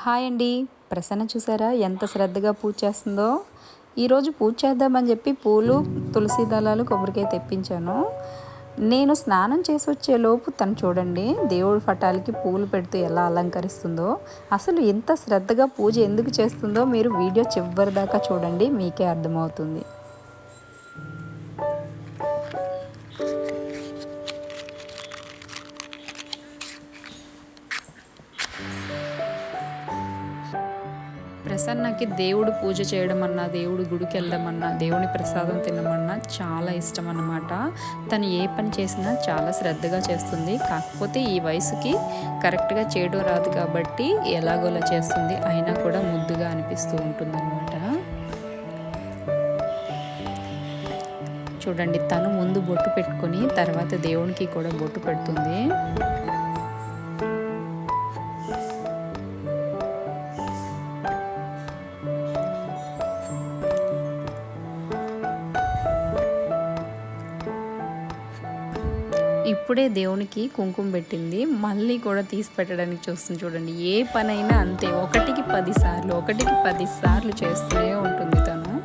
Hi అండి. ప్రసన్న చూసారా? ఎంత శ్రద్ధగా పూజ చేస్తుందో. ఈరోజు పూజ చేద్దామని చెప్పి పూలు తులసి దళాలు కొబ్బరికాయ తెప్పించాను. నేను స్నానం చేసి వచ్చే లోపు తను చూడండి దేవుడి పటాలకి పూలు పెడుతూ ఎలా అలంకరిస్తుందో. అసలు ఇంత శ్రద్ధగా పూజ ఎందుకు చేస్తుందో మీరు వీడియో చివరి దాకా చూడండి మీకే అర్థమవుతుంది. ప్రసన్నకి దేవుడు పూజ చేయడం అన్నా దేవుడు గుడికి వెళ్ళడం అన్నా దేవుని ప్రసాదం తినమన్నా చాలా ఇష్టం అన్నమాట తను ఏ పని చేసినా చాలా శ్రద్ధగా చేస్తుంది. కాకపోతే ఈ వయసుకి కరెక్ట్గా చేయడం రాదు కాబట్టి ఎలాగోలా చేస్తుంది అయినా కూడా ముద్దుగా అనిపిస్తూ ఉంటుందన్నమాట. చూడండి తను ముందు బొట్టు పెట్టుకొని తర్వాత దేవునికి కూడా బొట్టు పెడుతుంది. ఇప్పుడే దేవునికి కుంకుమ పెట్టింది. మళ్ళీ కూడా తీసి పెట్టడానికి చూస్తుంది చూడండి. ఏ పనైనా అంతే. ఒకటికి పదిసార్లు ఒకటికి పదిసార్లు చేస్తూనే ఉంటుంది తను.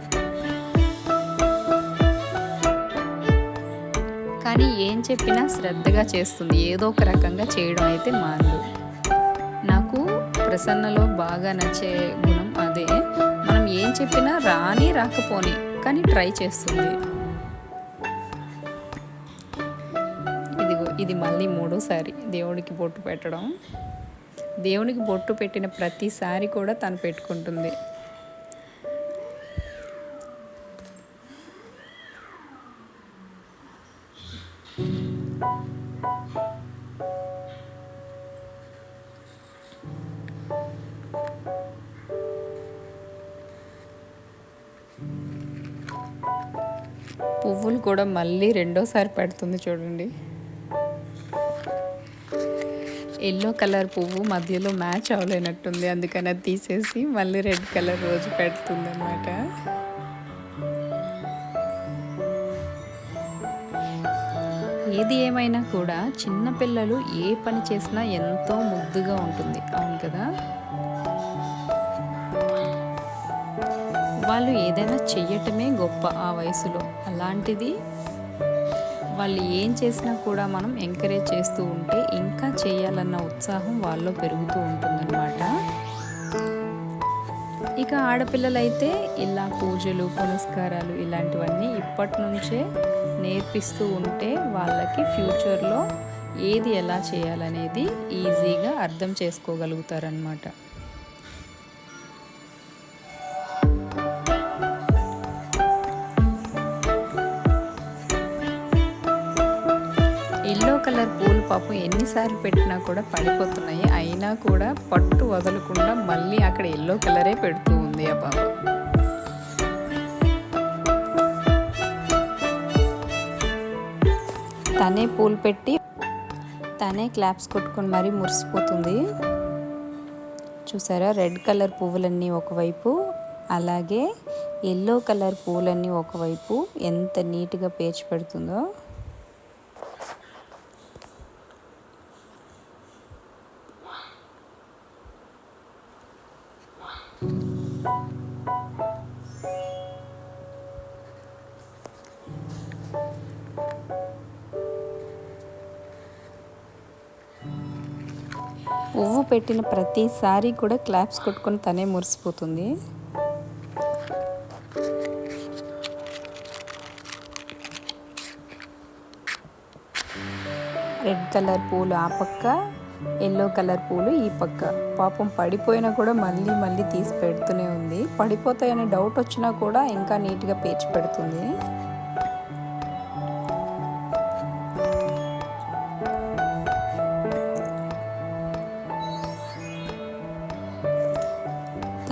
కానీ ఏం చెప్పినా శ్రద్ధగా చేస్తుంది. ఏదో ఒక రకంగా చేయడం అయితే మానదు. నాకు ప్రసన్నలో బాగా నచ్చే గుణం అదే. మనం ఏం చెప్పినా రాని రాకపోని కానీ ట్రై చేస్తుంది. ఇది మళ్ళీ మూడోసారి దేవుడికి బొట్టు పెట్టడం. దేవునికి బొట్టు పెట్టిన ప్రతిసారి కూడా తను పెట్టుకుంటుంది. పువ్వులు కూడా మళ్ళీ రెండోసారి పెడుతుంది చూడండి. ఎల్లో కలర్ పువ్వు మధ్యలో మ్యాచ్ అవ్వలేనట్టుంది అందుకని అది తీసేసి మళ్ళీ రెడ్ కలర్ రోజు పెడుతుంది అనమాట ఏది ఏమైనా కూడా చిన్నపిల్లలు ఏ పని చేసినా ఎంతో ముద్దుగా ఉంటుంది. అవును కదా? వాళ్ళు ఏదైనా చెయ్యటమే గొప్ప ఆ వయసులో. అలాంటిది వాళ్ళు ఏం చేసినా కూడా మనం ఎంకరేజ్ చేస్తూ ఉంటే ఇంకా చేయాలన్న ఉత్సాహం వాళ్ళలో పెరుగుతూ ఉంటుందన్నమాట. ఇక ఆడపిల్లలైతే ఇలా పూజలు పునస్కారాలు ఇలాంటివన్నీ ఇప్పటి నుంచే నేర్పిస్తూ ఉంటే వాళ్ళకి ఫ్యూచర్లో ఏది ఎలా చేయాలనేది ఈజీగా అర్థం చేసుకోగలుగుతారనమాట కలర్ పూలు పాపం ఎన్నిసార్లు పెట్టినా కూడా పడిపోతున్నాయి. అయినా కూడా పట్టు వదలకుండా మళ్ళీ అక్కడ ఎల్లో కలరే పెడుతూ ఉంది ఆ పాప తనే పూలు పెట్టి తనే క్లాప్స్ కొట్టుకొని మరీ మురిసిపోతుంది. చూసారా? రెడ్ కలర్ పువ్వులన్నీ ఒకవైపు అలాగే ఎల్లో కలర్ పూలన్నీ ఒకవైపు ఎంత నీట్గా పేర్చి పెడుతుందో. పువ్వు పెట్టిన ప్రతిసారి కూడా క్లాప్స్ కొట్టుకొని తనే మురిసిపోతుంది. రెడ్ కలర్ పూలు ఆ పక్క ఎల్లో కలర్ పూలు ఈ పక్క. పాపం పడిపోయినా కూడా మళ్ళీ మళ్ళీ తీసి పెడుతూనే ఉంది. పడిపోతాయనే డౌట్ వచ్చినా కూడా ఇంకా నీట్గా పేర్చి పెడుతుంది.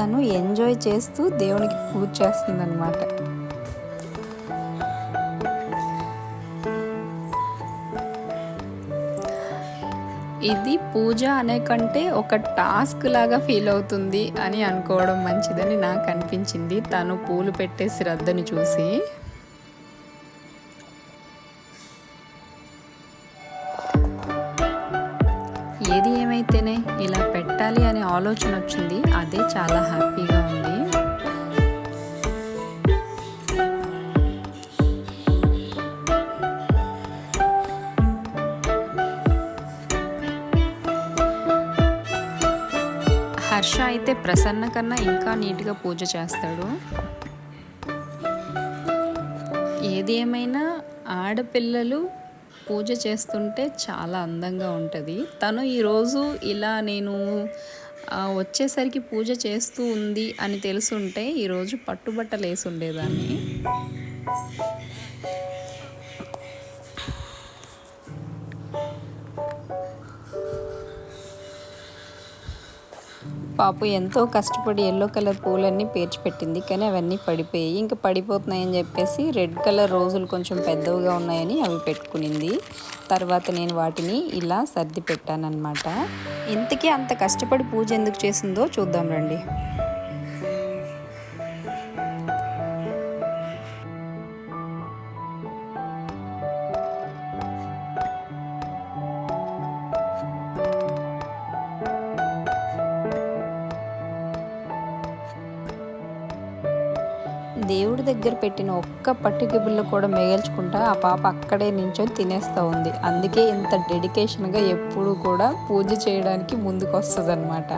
తను ఎంజాయ్ చేస్తూ దేవునికి పూజ చేస్తుందన్నమాట. ఇది పూజ అనే కంటే ఒక టాస్క్ లాగా ఫీల్ అవుతుంది అని అనుకోవడం మంచిదని నాకు అనిపించింది. తను పూలు పెట్టే శ్రద్ధని చూసి. ఆలోచన వచ్చింది. అదే చాలా హ్యాపీగా ఉంది. హర్ష అయితే ప్రసన్న కన్నా ఇంకా నీట్గా పూజ చేస్తాడు. ఏది ఏమైనా ఆడపిల్లలు పూజ చేస్తుంటే చాలా అందంగా ఉంటుంది. తను ఈరోజు ఇలా నేను వచ్చేసరికి పూజ చేస్తూ ఉంది అని తెలుసుంటే ఈరోజు పట్టుబట్టలు వేసి ఉండేదాన్ని పాపు ఎంతో కష్టపడి ఎల్లో కలర్ పూలన్నీ పేర్చిపెట్టింది. కానీ అవన్నీ పడిపోయాయి. ఇంకా పడిపోతున్నాయని చెప్పేసి రెడ్ కలర్ రోజులు కొంచెం పెద్దవిగా ఉన్నాయని అవి పెట్టుకునింది. తర్వాత నేను వాటిని ఇలా సర్ది పెట్టానన్నమాట. ఇంతకీ అంత కష్టపడి పూజ ఎందుకు చేసిందో చూద్దాం రండి. దేవుడి దగ్గర పెట్టిన ఒక్క పట్టిక కూడా మిగల్చుకుంటా ఆ పాప అక్కడే నించొని తినేస్తూ ఉంది. అందుకే ఇంత డెడికేషన్గా ఎప్పుడు కూడా పూజ చేయడానికి ముందుకు వస్తుంది అనమాట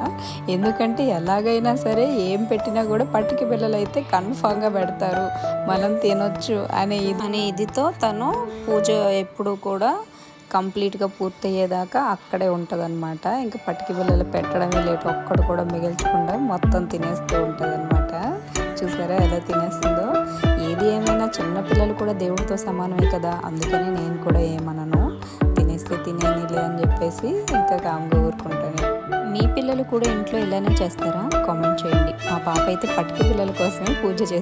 ఎందుకంటే ఎలాగైనా సరే ఏం పెట్టినా కూడా పట్టిక బిల్లలు అయితే కన్ఫామ్గా పెడతారు. మనం తినొచ్చు అనే ఇది అనే ఇదితో తను పూజ ఎప్పుడు కూడా కంప్లీట్గా పూర్తయ్యేదాకా అక్కడే ఉంటుంది అనమాట ఇంకా పట్టిక బిల్లలు పెట్టడమే లేటు ఒక్కడు కూడా మిగిల్చకుండా మొత్తం తినేస్తూ ఉంటుంది అనమాట చూసారా ఎలా తినేస్తుందో? ఏది ఏమైనా చిన్నపిల్లలు కూడా దేవుడితో సమానమే కదా అందుకని నేను కూడా ఏమనను. తినేస్తే తినేనిలే అని చెప్పేసి ఇంకా కామ్గా ఊరుకుంటాను. మీ పిల్లలు కూడా ఇంట్లో ఇలానే చేస్తారా? కామెంట్ చేయండి. మా పాప అయితే పట్టుకు పిల్లల కోసమే పూజ చేస్తుంది.